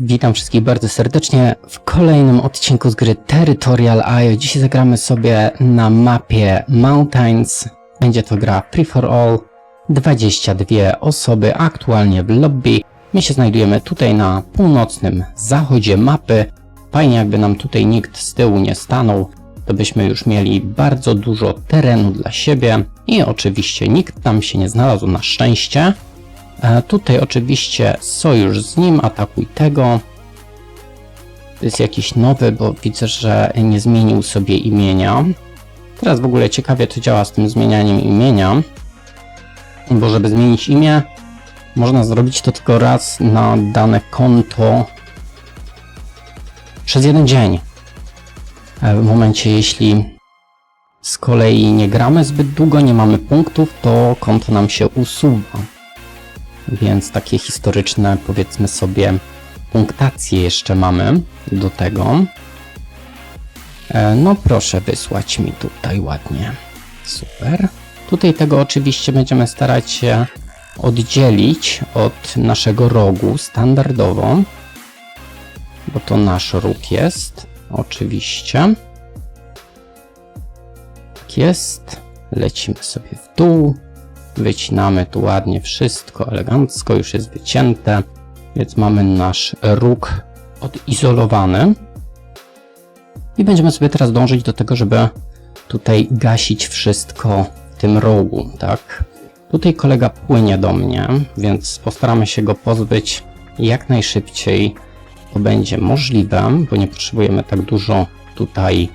Witam wszystkich bardzo serdecznie w kolejnym odcinku z gry Territorial IO. Dzisiaj zagramy sobie na mapie Mountains. Będzie to gra Free for All. 22 osoby aktualnie w lobby. My się znajdujemy tutaj na północnym zachodzie mapy. Fajnie jakby nam tutaj nikt z tyłu nie stanął. To byśmy już mieli bardzo dużo terenu dla siebie. I oczywiście nikt tam się nie znalazł na szczęście. E, Tutaj oczywiście sojusz z nim, atakuj tego. To jest jakiś nowy, bo widzę, że nie zmienił sobie imienia. Teraz w ogóle ciekawie to działa z tym zmienianiem imienia. Bo żeby zmienić imię, można zrobić to tylko raz na dane konto przez jeden dzień. E, W momencie, jeśli z kolei nie gramy zbyt długo, nie mamy punktów, to konto nam się usuwa więc takie historyczne, powiedzmy sobie, punktacje jeszcze mamy do tego. E, No proszę wysłać mi tutaj ładnie. Super. Tutaj tego oczywiście będziemy starać się oddzielić od naszego rogu standardowo, bo to nasz róg jest, oczywiście. Tak jest. Lecimy sobie w dół. Wycinamy tu ładnie wszystko, elegancko, już jest wycięte, więc mamy nasz róg odizolowany. I będziemy sobie teraz dążyć do tego, żeby tutaj gasić wszystko w tym rogu, tak? Tutaj kolega płynie do mnie, więc postaramy się go pozbyć jak najszybciej to będzie możliwe, bo nie potrzebujemy tak dużo tutaj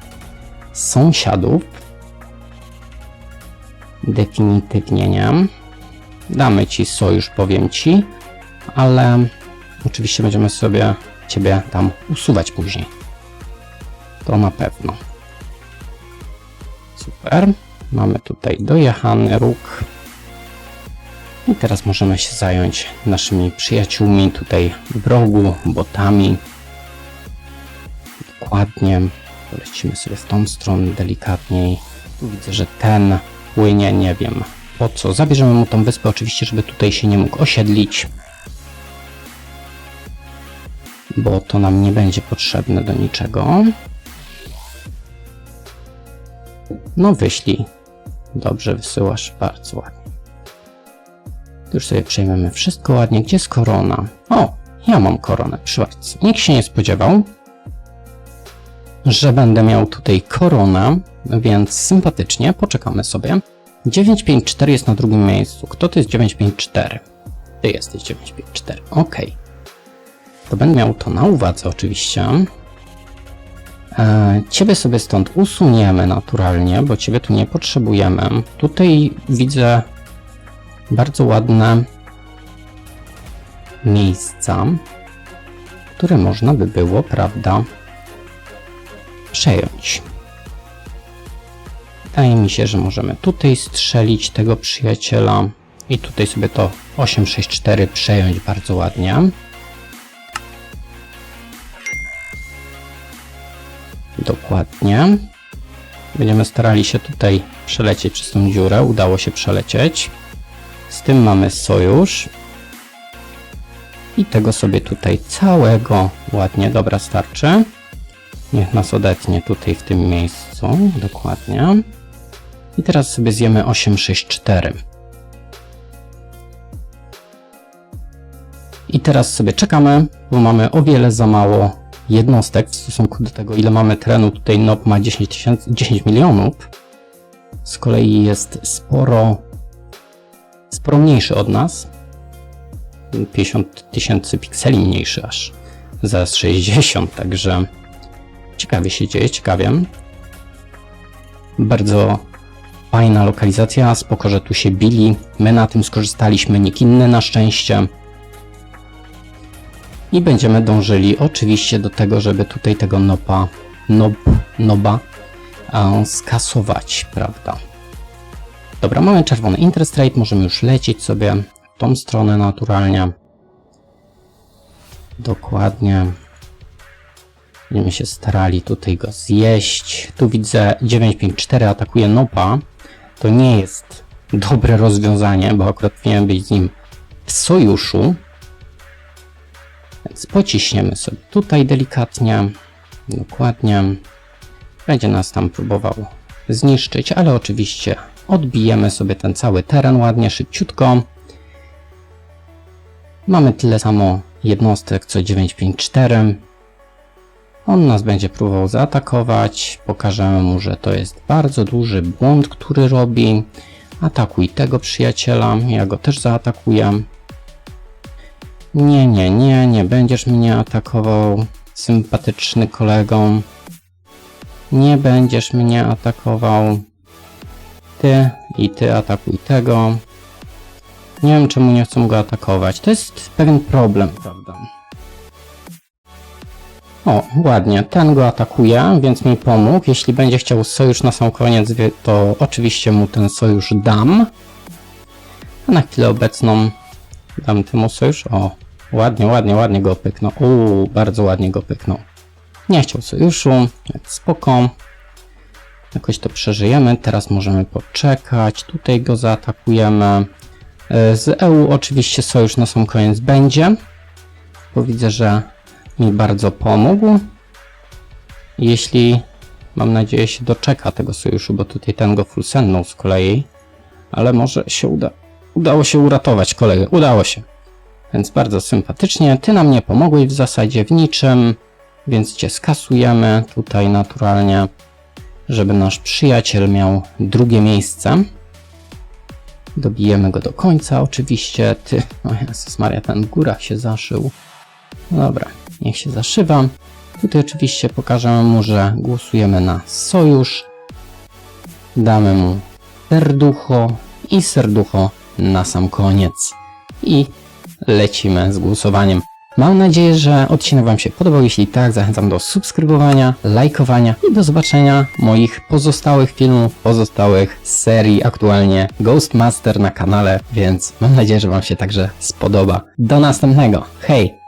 sąsiadów. Definitywnie nie. Damy ci sojusz, powiem ci, ale oczywiście będziemy sobie ciebie tam usuwać później. To na pewno. Super. Mamy tutaj dojechany róg. I teraz możemy się zająć naszymi przyjaciółmi tutaj w rogu, botami. Dokładnie. Polecimy sobie w tą stronę delikatniej. Tu widzę, że ten płynie, nie wiem po co. Zabierzemy mu tą wyspę oczywiście, żeby tutaj się nie mógł osiedlić. Bo to nam nie będzie potrzebne do niczego. No wyślij. Dobrze, wysyłasz bardzo ładnie. Już sobie przejmiemy wszystko ładnie. Gdzie jest korona? O, ja mam koronę, bardzo. Nikt się nie spodziewał, że będę miał tutaj koronę, więc sympatycznie, poczekamy sobie. 954 jest na drugim miejscu. Kto to jest 954? Ty jesteś 954, ok. To będę miał to na uwadze oczywiście. E, ciebie sobie stąd usuniemy naturalnie, bo ciebie tu nie potrzebujemy. Tutaj widzę bardzo ładne miejsca, które można by było, prawda, przejąć. Wydaje mi się, że możemy tutaj strzelić tego przyjaciela i tutaj sobie to 864 przejąć bardzo ładnie. Dokładnie. Będziemy starali się tutaj przelecieć przez tą dziurę. Udało się przelecieć. Z tym mamy sojusz. I tego sobie tutaj całego ładnie, dobra, starczy. Niech nas odetnie tutaj w tym miejscu. Dokładnie. I teraz sobie zjemy 864. I teraz sobie czekamy, bo mamy o wiele za mało jednostek w stosunku do tego, ile mamy terenu. Tutaj NOP ma 10, tysięcy, 10 milionów. Z kolei jest sporo, sporo mniejszy od nas. 50 tysięcy pikseli mniejszy aż. Zaraz 60, także ciekawie się dzieje, ciekawie. Bardzo fajna lokalizacja, spoko, że tu się bili. My na tym skorzystaliśmy, nikt inny na szczęście. I będziemy dążyli oczywiście do tego, żeby tutaj tego nopa, nob, noba e, skasować, prawda? Dobra, mamy czerwony interest rate, możemy już lecieć sobie w tą stronę naturalnie. Dokładnie. Będziemy się starali tutaj go zjeść. Tu widzę 954 atakuje Nopa. To nie jest dobre rozwiązanie, bo akurat miałem być z nim w sojuszu. Więc pociśniemy sobie tutaj delikatnie, dokładnie. Będzie nas tam próbował zniszczyć, ale oczywiście odbijemy sobie ten cały teren ładnie, szybciutko. Mamy tyle samo jednostek co 954. On nas będzie próbował zaatakować. Pokażemy mu, że to jest bardzo duży błąd, który robi. Atakuj tego przyjaciela, ja go też zaatakuję. Nie, nie, nie, nie będziesz mnie atakował, sympatyczny kolego. Nie będziesz mnie atakował. Ty i ty atakuj tego. Nie wiem, czemu nie chcą go atakować. To jest pewien problem, prawda? O, ładnie. Ten go atakuje, więc mi pomógł. Jeśli będzie chciał sojusz na sam koniec, to oczywiście mu ten sojusz dam. A na chwilę obecną dam temu sojusz. O, ładnie, ładnie, ładnie go pyknął. Uuu, bardzo ładnie go pyknął. Nie chciał sojuszu, więc spoko. Jakoś to przeżyjemy. Teraz możemy poczekać. Tutaj go zaatakujemy. E, Z EU oczywiście sojusz na sam koniec będzie. Bo widzę, że mi bardzo pomógł. Jeśli, mam nadzieję, się doczeka tego sojuszu, bo tutaj ten go full sendnął z kolei. Ale może się uda. Udało się uratować kolegę. Udało się. Więc bardzo sympatycznie. Ty nam nie pomogłeś w zasadzie w niczym, więc cię skasujemy tutaj naturalnie, żeby nasz przyjaciel miał drugie miejsce. Dobijemy go do końca oczywiście. Ty, o Jezus Maria, ten w górach się zaszył. Dobra, niech się zaszywa. Tutaj oczywiście pokażemy mu, że głosujemy na sojusz. Damy mu serducho i serducho na sam koniec. I lecimy z głosowaniem. Mam nadzieję, że odcinek Wam się podobał. Jeśli tak, zachęcam do subskrybowania, lajkowania i do zobaczenia moich pozostałych filmów, pozostałych serii aktualnie Ghostmaster na kanale, więc mam nadzieję, że Wam się także spodoba. Do następnego. Hej!